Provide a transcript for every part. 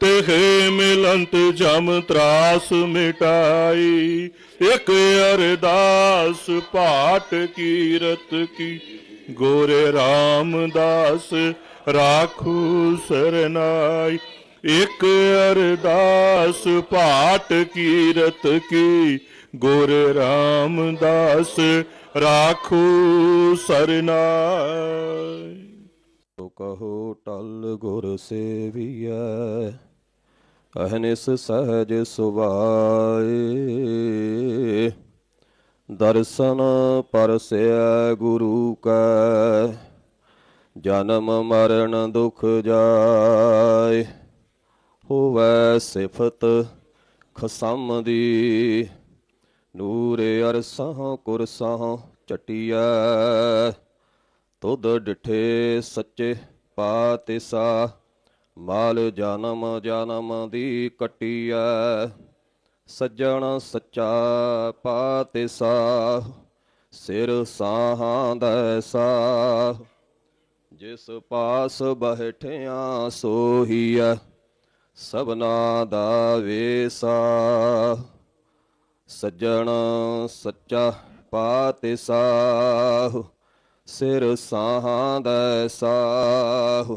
ਤੇਹੇ ਮਿਲੰਤ ਜਮ ਤਰਾਸ ਮਿਟਾਈ। ਇਕ ਅਰਦਾਸ ਪਾਟ ਕੀਰਤ ਕੀ। ਗੋਰੇ ਰਾਮਦਾਸ ਰਾਖੂ ਸਰਨਾਈ। ਇਕ ਅਰਦਾਸ ਪਾਟ ਕੀਰਤ ਕੀ। ਗੁਰ ਰਾਮਦਾਸ ਰਾਖੂ ਸਰਨਾਈ। ਤੋ ਕਹੋ ਟਲ ਗੁਰ ਸੇਵੀਐ। ਅਹਨਿਸ ਸਹਜ ਸੁਭਾਏ ਦਰਸ਼ਨ ਪਰਸਿਆ ਗੁਰੂ ਕੈ, ਜਨਮ ਮਰਨ ਦੁਖ ਜਾਏ। ਹੋਵੈ ਸਿਫਤ ਖਸਮ ਦੀ, ਨੂਰ ਅਰਸਾਂ ਕੁਰਸਾਂ ਚਟਿਐ। ਤੁਧ ਡਿਠੇ ਸੱਚੇ ਪਾਤਿਸਾ ਮਾਲ ਜਨਮ ਜਨਮ ਦੀ ਕਟਿਐ, ਸੱਜਣ ਸੱਚਾ ਪਾਤਿਸਾ, ਸਿਰ ਸਾਹਾਂ ਦੈਸਾ ਜਿਸ ਪਾਸ ਬਹਿਠਿਆ ਸੋਹੀਐ, ਸਭਨਾ ਦਾ ਵੇਸਾ। ਸੱਜਣ ਸੱਚਾ ਪਾਤਿਸਾਹੁ ਸਿਰ ਸਾਹਾਂ ਸਾਹ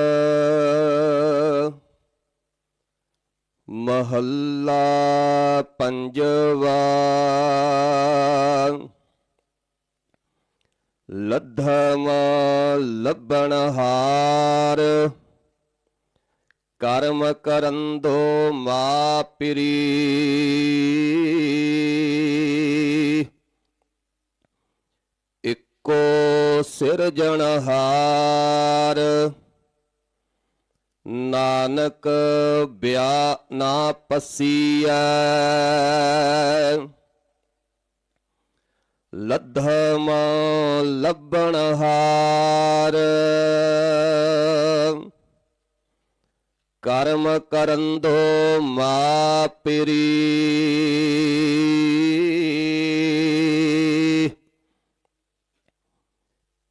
ਮਹੱਲਾ ਪੰਜਵਾ। ਲੱਧਮ ਲੱਭਣ ਹਾਰ। ਕਰਮ ਕਰੰਦੋ ਮਾਪਿਰੀ। ਇੱਕੋ ਸਿਰਜਣਹਾਰ ਨਾਨਕ ਬਿਆ ਨਾ ਪਸੀਐ। ਲੱਧਮ ਲੱਭਣ ਹਾਰ। ਕਰਮ ਕਰੰਦੋ ਮਾਪਿਰੀ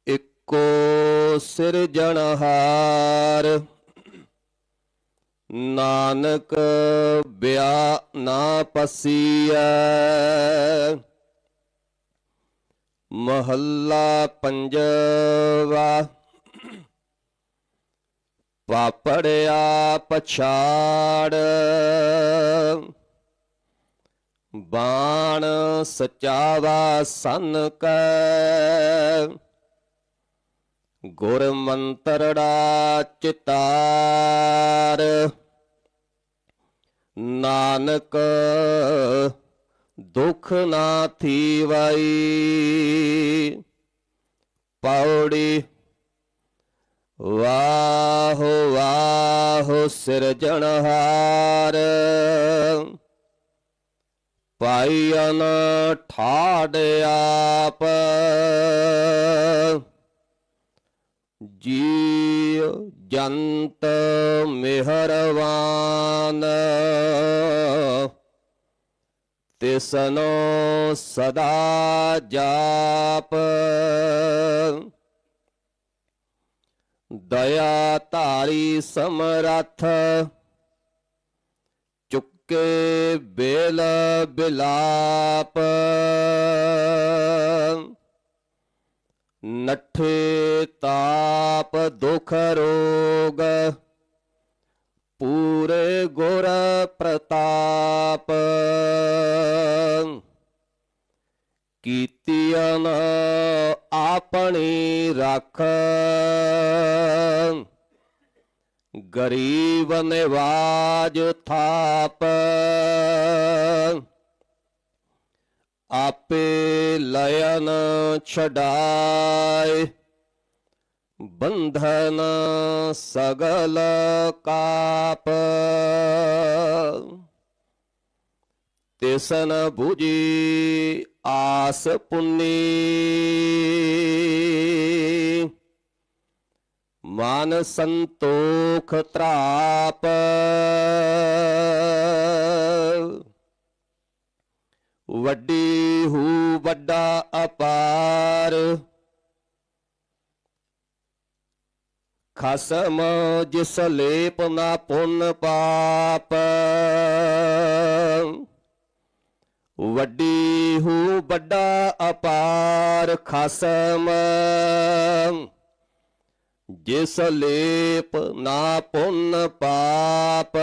ਇੱਕੋ ਸਿਰਜਣਹਾਰ ਨਾਨਕ ਬਿਆ ਨਾ ਪਸੀਐ। ਮਹੱਲਾ ਪੰਜਵਾ। ਵਾਪੜਿਆ ਪਛਾੜ ਬਾਣ ਸਚਾਵਾ ਸਨ ਕੈ। ਗੁਰ ਮੰਤਰੜਾ ਚਿਤਾਰ। ਨਾਨਕ ਦੁਖ ਨਾ ਥੀਵਈ। ਪੌੜੀ ਵਾਹੋ ਵਾਹੋ ਸਿਰਜਣਹਾਰ ਪਾਈਨ ਠਾੜ ਆਪ। ਜੀ ਜੰਤ ਮਿਹਰਵਾਨ। ਤਿਸਨੋ ਸਦਾ ਜਾਪ। ਦਇਆ ਧਾਰੀ ਸਮਰੱਥ। ਚੁੱਕੇ ਬੇਲ ਬਿਲਾਪ। ਨਠੇ ਤਾਪ ਦੁਖ ਰੋਗ ਪੂਰੇ ਗੁਰ ਪ੍ਰਤਾਪ ਕੀਤੀਆਂ ਆਪ ਆਪਣੀ ਰੱਖ ਗਰੀਬ ਨਿਵਾਜ ਥਾਪ ਆਪੇ ਲਇਨ ਛਡਾਏ, ਬੰਧਨ ਸਗਲ ਕਾਪ। ਤਿਸਨ 부ਜੀ ਆਸ ਪੁੰਨੀ, ਮਨ ਸੰਤੋਖ ਤ੍ਰਾਪ। ਵੱਡੀ ਹੂ ਵੱਡਾ ਅਪਾਰ। ਖਸਮ ਜਿਸ ਲੇਪ ਨਾ ਪੁੰਨ ਪਾਪ। ਵੱਡੀ ਹੂ ਵੱਡਾ ਅਪਾਰ ਖਸਮ ਜਿਸ ਲੇਪ ਨਾ ਪੁੰਨ ਪਾਪ।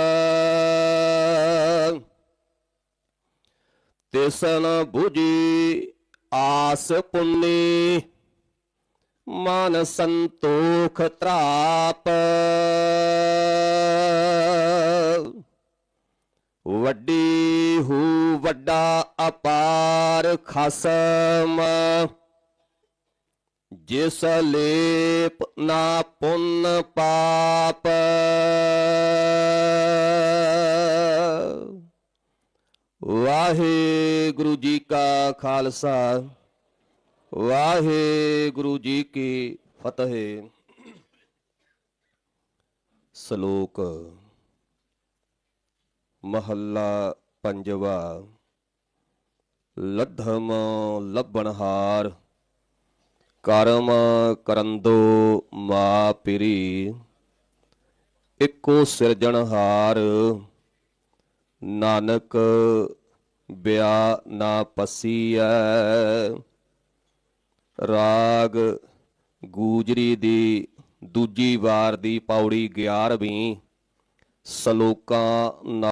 ਤਿਸਨ 부ਜੀ ਆਸ ਪੁੰਨੀ, ਮਨ ਸੰਤੋਖ ਤ੍ਰਾਪ। ਵੱਡੀ ਹੂ ਵੱਡਾ ਅਪਾਰ ਖਸਮ, ਜਿਸ ਲੇਪ ਨਾ ਪੁੰਨ ਪਾਪ। ਵਾਹਿਗੁਰੂ ਜੀ ਕਾ ਖਾਲਸਾ, ਵਾਹਿਗੁਰੂ ਜੀ ਕੀ ਫਤਿਹ। ਸ਼ਲੋਕ ਮਹੱਲਾ ਪੰਜਵਾ, ਲੱਧਮ ਲੱਭਣਹਾਰ, ਕਰਮ ਕਰੰਦੋ ਮਾ ਪਿਰੀ ਇੱਕੋ ਸਿਰਜਣਹਾਰ, ਨਾਨਕ ਬਿਆ ਨਾ ਪਸੀਐ। ਰਾਗ ਗੂਜਰੀ ਦੀ ਦੂਜੀ ਵਾਰ ਦੀ ਪੌੜੀ 11ਵੀਂ ਸਲੋਕਾਂ ਨਾਲ